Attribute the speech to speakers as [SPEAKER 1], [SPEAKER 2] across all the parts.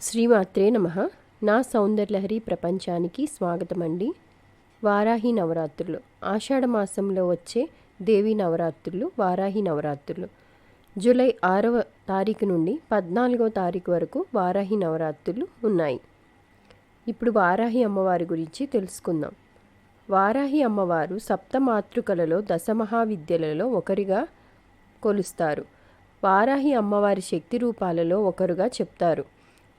[SPEAKER 1] శ్రీమాత్రే నమ. నా సౌందర్యలహరి ప్రపంచానికి స్వాగతం అండి వారాహి నవరాత్రులు. ఆషాఢ మాసంలో వచ్చే దేవి నవరాత్రులు వారాహి నవరాత్రులు. జూలై ఆరవ తారీఖు నుండి పద్నాలుగవ తారీఖు వరకు వారాహి నవరాత్రులు ఉన్నాయి. ఇప్పుడు వారాహి అమ్మవారి గురించి తెలుసుకుందాం. వారాహి అమ్మవారు సప్త మాతృకలలో దశమహావిద్యలలో ఒకరిగా కొలుస్తారు. వారాహి అమ్మవారి శక్తి రూపాలలో ఒకరుగా చెప్తారు.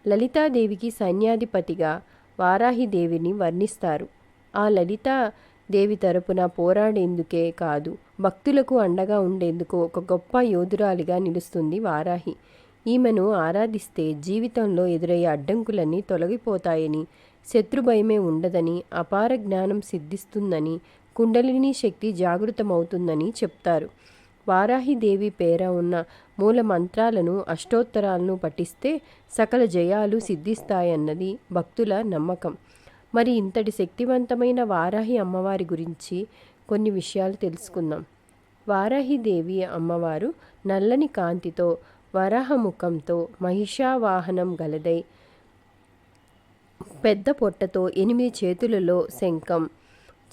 [SPEAKER 1] లలితాదేవికి సైన్యాధిపతిగా వారాహిదేవిని వర్ణిస్తారు. ఆ లలితాదేవి తరపున పోరాడేందుకే కాదు భక్తులకు అండగా ఉండేందుకు ఒక గొప్ప యోధురాలిగా నిలుస్తుంది వారాహి. ఈమెను ఆరాధిస్తే జీవితంలో ఎదురయ్యే అడ్డంకులన్నీ తొలగిపోతాయని శత్రుభయమే ఉండదని అపార జ్ఞానం సిద్ధిస్తుందని కుండలిని శక్తి జాగృతమవుతుందని చెప్తారు. వారాహిదేవి పేర ఉన్న మూల మంత్రాలను అష్టోత్తరాలను పఠిస్తే సకల జయాలు సిద్ధిస్తాయన్నది భక్తుల నమ్మకం. మరి ఇంతటి శక్తివంతమైన వారాహి అమ్మవారి గురించి కొన్ని విషయాలు తెలుసుకుందాం. వారాహిదేవి అమ్మవారు నల్లని కాంతితో వరాహముఖంతో మహిషావాహనం గలదై పెద్ద పొట్టతో ఎనిమిది చేతులలో శంఖం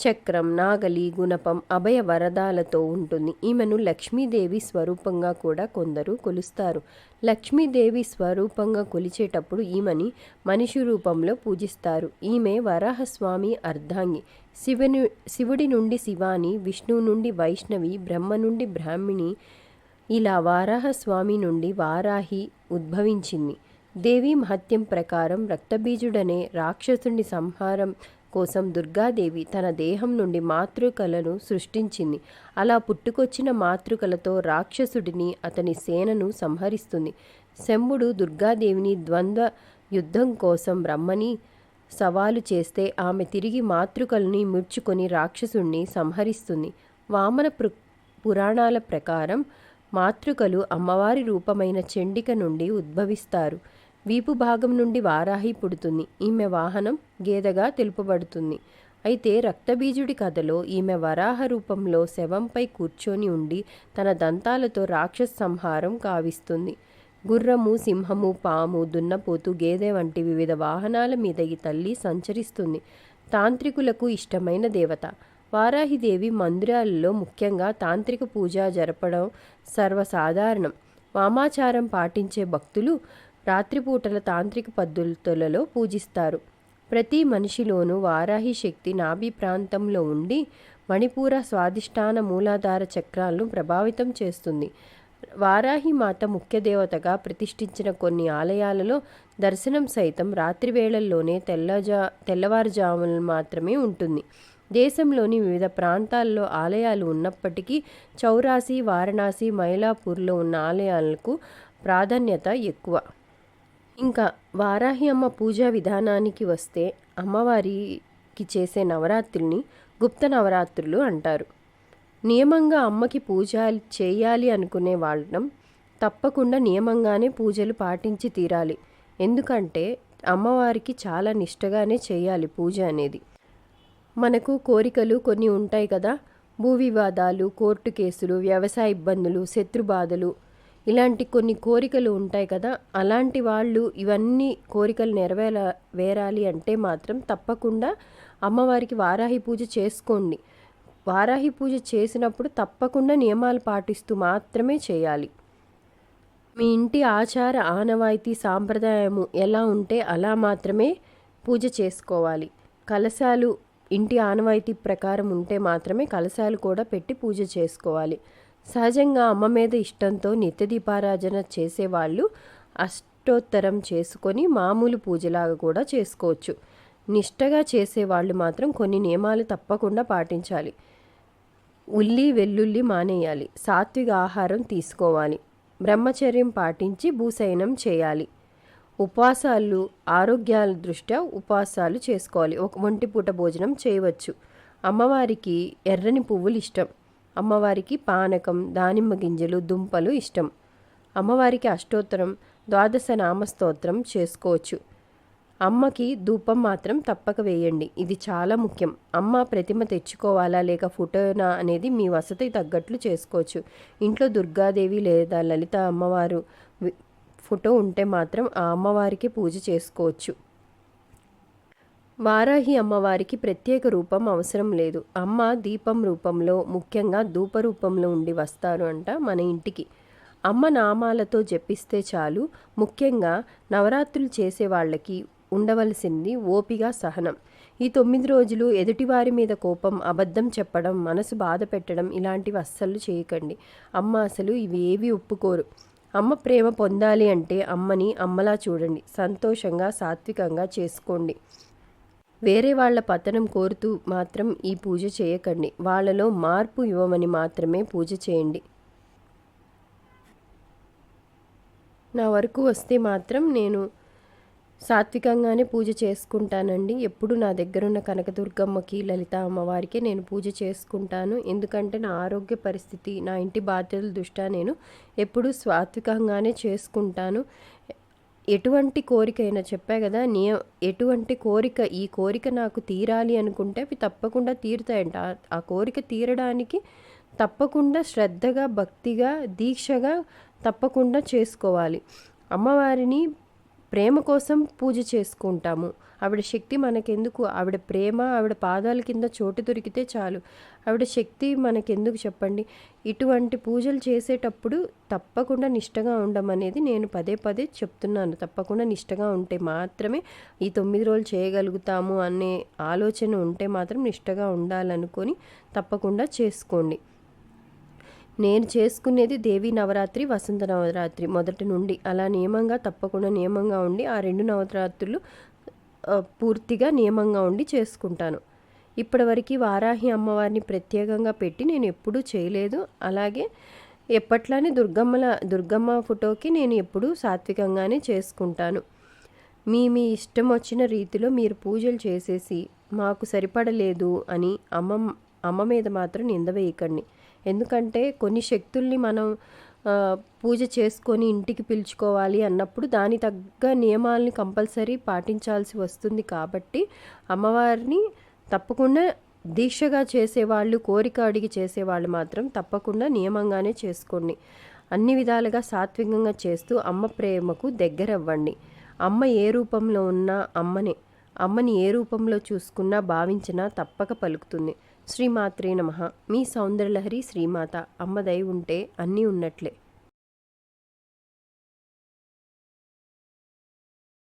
[SPEAKER 1] చక్రం నాగలి గుణపం అభయ వరదాలతో ఉంటుంది. ఈమెను లక్ష్మీదేవి స్వరూపంగా కూడా కొందరు కొలుస్తారు. లక్ష్మీదేవి స్వరూపంగా కొలిచేటప్పుడు ఈమెని మనిషి రూపంలో పూజిస్తారు. ఈమె వరాహస్వామి అర్ధాంగి. శివుని శివుడి నుండి శివాని విష్ణువు నుండి వైష్ణవి బ్రహ్మ నుండి బ్రాహ్మిణి ఇలా వారాహస్వామి నుండి వారాహి ఉద్భవించింది. దేవి మహత్యం ప్రకారం రక్తబీజుడనే రాక్షసుని సంహారం కోసం దుర్గాదేవి తన దేహం నుండి మాతృకలను సృష్టించింది. అలా పుట్టుకొచ్చిన మాతృకలతో రాక్షసుడిని అతని సేనను సంహరిస్తుంది. శంభుడు దుర్గాదేవిని ద్వంద్వ యుద్ధం కోసం రమ్మని సవాలు చేస్తే ఆమె తిరిగి మాతృకల్ని ముడ్చుకొని రాక్షసుణ్ణి సంహరిస్తుంది. వామన పురాణాల ప్రకారం మాతృకలు అమ్మవారి రూపమైన చండిక నుండి ఉద్భవిస్తారు. వీపు భాగం నుండి వారాహి పుడుతుంది. ఈమె వాహనం గేదెగా తెలుపబడుతుంది. అయితే రక్తబీజుడి కథలో ఈమె వరాహ రూపంలో శవంపై కూర్చొని ఉండి తన దంతాలతో రాక్షస సంహారం కావిస్తుంది. గుర్రము సింహము పాము దున్నపోతు గేదె వంటి వివిధ వాహనాల మీద ఈ తల్లి సంచరిస్తుంది. తాంత్రికులకు ఇష్టమైన దేవత. వారాహిదేవి మందిరాలలో ముఖ్యంగా తాంత్రిక పూజ జరపడం సర్వసాధారణం. వామాచారం పాటించే భక్తులు రాత్రిపూటల తాంత్రిక పద్ధతులలో పూజిస్తారు. ప్రతి మనిషిలోనూ వారాహి శక్తి నాభి ప్రాంతంలో ఉండి మణిపూర స్వాదిష్టాన మూలాధార చక్రాలను ప్రభావితం చేస్తుంది. వారాహి మాత ముఖ్య దేవతగా ప్రతిష్ఠించిన కొన్ని ఆలయాలలో దర్శనం సైతం రాత్రి వేళల్లోనే తెల్లజా తెల్లవారుజామున మాత్రమే ఉంటుంది. దేశంలోని వివిధ ప్రాంతాల్లో ఆలయాలు ఉన్నప్పటికీ చౌరాసి వారణాసి మైలాపూర్లో ఉన్న ఆలయాలకు ప్రాధాన్యత ఎక్కువ. ఇంకా వారాహి అమ్మ పూజా విధానానికి వస్తే అమ్మవారికి చేసే నవరాత్రుల్ని గుప్త నవరాత్రులు అంటారు. నియమంగా అమ్మకి పూజ చేయాలి అనుకునే వాళ్ళం తప్పకుండా నియమంగానే పూజలు పాటించి తీరాలి. ఎందుకంటే అమ్మవారికి చాలా నిష్టగానే చేయాలి పూజ అనేది. మనకు కోరికలు కొన్ని ఉంటాయి కదా. భూ వివాదాలు కోర్టు కేసులు వ్యవసాయ ఇబ్బందులు శత్రుబాధలు ఇలాంటి కొన్ని కోరికలు ఉంటాయి కదా అలాంటి వాళ్ళు ఇవన్నీ కోరికలు నెరవేర వేరాలి అంటే మాత్రం తప్పకుండా అమ్మవారికి వారాహి పూజ చేసుకోండి. వారాహి పూజ చేసినప్పుడు తప్పకుండా నియమాలు పాటిస్తూ మాత్రమే చేయాలి. మీ ఇంటి ఆచార ఆనవాయితీ సాంప్రదాయము ఎలా ఉంటే అలా మాత్రమే పూజ చేసుకోవాలి. కలశాలు ఇంటి ఆనవాయితీ ప్రకారం ఉంటే మాత్రమే కలశాలు కూడా పెట్టి పూజ చేసుకోవాలి. సహజంగా అమ్మ మీద ఇష్టంతో నిత్యదీపారాధన చేసేవాళ్ళు అష్టోత్తరం చేసుకొని మామూలు పూజలాగా కూడా చేసుకోవచ్చు. నిష్టగా చేసేవాళ్ళు మాత్రం కొన్ని నియమాలు తప్పకుండా పాటించాలి. ఉల్లి వెల్లుల్లి మానేయాలి. సాత్విక ఆహారం తీసుకోవాలి. బ్రహ్మచర్యం పాటించి భూశయనం చేయాలి. ఉపవాసాలు ఆరోగ్యాల దృష్ట్యా ఉపవాసాలు చేసుకోవాలి. ఒక ఒంటిపూట భోజనం చేయవచ్చు. అమ్మవారికి ఎర్రని పువ్వులు ఇష్టం. అమ్మవారికి పానకం దానిమ్మ గింజలు దుంపలు ఇష్టం. అమ్మవారికి అష్టోత్తరం ద్వాదశ నామస్తోత్రం చేసుకోవచ్చు. అమ్మకి ధూపం మాత్రం తప్పక వేయండి. ఇది చాలా ముఖ్యం. అమ్మ ప్రతిమ తెచ్చుకోవాలా లేక ఫోటోనా అనేది మీ వసతి తగ్గట్లు చేసుకోవచ్చు. ఇంట్లో దుర్గాదేవి లేదా లలిత అమ్మవారు ఫోటో ఉంటే మాత్రం ఆ అమ్మవారికి పూజ చేసుకోవచ్చు. వారాహి అమ్మవారికి ప్రత్యేక రూపం అవసరం లేదు. అమ్మ దీపం రూపంలో ముఖ్యంగా ధూప రూపంలో ఉండి వస్తారు అంట మన ఇంటికి. అమ్మ నామాలతో జపిస్తే చాలు. ముఖ్యంగా నవరాత్రులు చేసే వాళ్ళకి ఉండవలసింది ఓపిగా సహనం. ఈ తొమ్మిది రోజులు ఎదుటివారి మీద కోపం అబద్ధం చెప్పడం మనసు బాధ పెట్టడం ఇలాంటివి అస్సలు చేయకండి. అమ్మ అసలు ఇవి ఏవి ఒప్పుకోరు. అమ్మ ప్రేమ పొందాలి అంటే అమ్మని అమ్మలా చూడండి. సంతోషంగా సాత్వికంగా చేసుకోండి. వేరే వాళ్ళ పతనం కోరుతూ మాత్రం ఈ పూజ చేయకండి. వాళ్ళలో మార్పు ఇవ్వమని మాత్రమే పూజ చేయండి. నా వరకు వస్తే మాత్రం నేను సాత్వికంగానే పూజ చేసుకుంటానండి. ఎప్పుడు నా దగ్గరున్న కనకదుర్గమ్మకి లలిత అమ్మవారికి నేను పూజ చేసుకుంటాను. ఎందుకంటే నా ఆరోగ్య పరిస్థితి నా ఇంటి బాధ్యతల దృష్ట్యా నేను ఎప్పుడు సాత్వికంగానే చేసుకుంటాను. ఎటువంటి కోరిక అయినా చెప్పా కదా నీ ఎటువంటి కోరిక ఈ కోరిక నాకు తీరాలి అనుకుంటే అవి తప్పకుండా తీరుతాయంట. ఆ కోరిక తీరడానికి తప్పకుండా శ్రద్ధగా భక్తిగా దీక్షగా తప్పకుండా చేసుకోవాలి. అమ్మవారిని ప్రేమ కోసం పూజ చేసుకుంటాము. ఆవిడ శక్తి మనకెందుకు? ఆవిడ ప్రేమ ఆవిడ పాదాల కింద చోటు దొరికితే చాలు. ఆవిడ శక్తి మనకెందుకు చెప్పండి? ఇటువంటి పూజలు చేసేటప్పుడు తప్పకుండా నిష్టగా ఉండమనేది నేను పదే పదే చెప్తున్నాను. తప్పకుండా నిష్టగా ఉంటే మాత్రమే ఈ తొమ్మిది రోజులు చేయగలుగుతాము అనే ఆలోచన ఉంటే మాత్రం నిష్టగా ఉండాలనుకొని తప్పకుండా చేసుకోండి. నేను చేసుకునేది దేవి నవరాత్రి వసంత నవరాత్రి మొదటి నుండి. అలా నియమంగా తప్పకుండా నియమంగా ఉండి ఆ రెండు నవరాత్రులు పూర్తిగా నియమంగా ఉండి చేసుకుంటాను. ఇప్పటివరకు వారాహి అమ్మవారిని ప్రత్యేకంగా పెట్టి నేను ఎప్పుడూ చేయలేదు. అలాగే ఎప్పట్లానే దుర్గమ్మల దుర్గమ్మ ఫోటోకి నేను ఎప్పుడూ సాత్వికంగానే చేసుకుంటాను. మీ మీ ఇష్టం వచ్చిన రీతిలో మీరు పూజలు చేసేసి మాకు సరిపడలేదు అని అమ్మ అమ్మ మీద మాత్రం నింద వేయకండి. ఎందుకంటే కొన్ని శక్తుల్ని మనం పూజ చేసుకొని ఇంటికి పిలుచుకోవాలి అన్నప్పుడు దాని తగ్గ నియమాలని కంపల్సరీ పాటించాల్సి వస్తుంది కాబట్టి అమ్మవారిని తప్పకుండా దీక్షగా చేసేవాళ్ళు కోరిక అడిగి చేసేవాళ్ళు మాత్రం తప్పకుండా నియమంగానే చేసుకోండి. అన్ని విధాలుగా సాత్వికంగా చేస్తూ అమ్మ ప్రేమకు దగ్గరవ్వండి. అమ్మ ఏ రూపంలో ఉన్నా అమ్మనే. అమ్మని ఏ రూపంలో చూసుకున్నా భావించినా తప్పక పలుకుతుంది. శ్రీమాత్రే నమ. మీ సౌందర్యలహరి శ్రీమాత. అమ్మ దయ ఉంటే అన్నీ ఉన్నట్లే.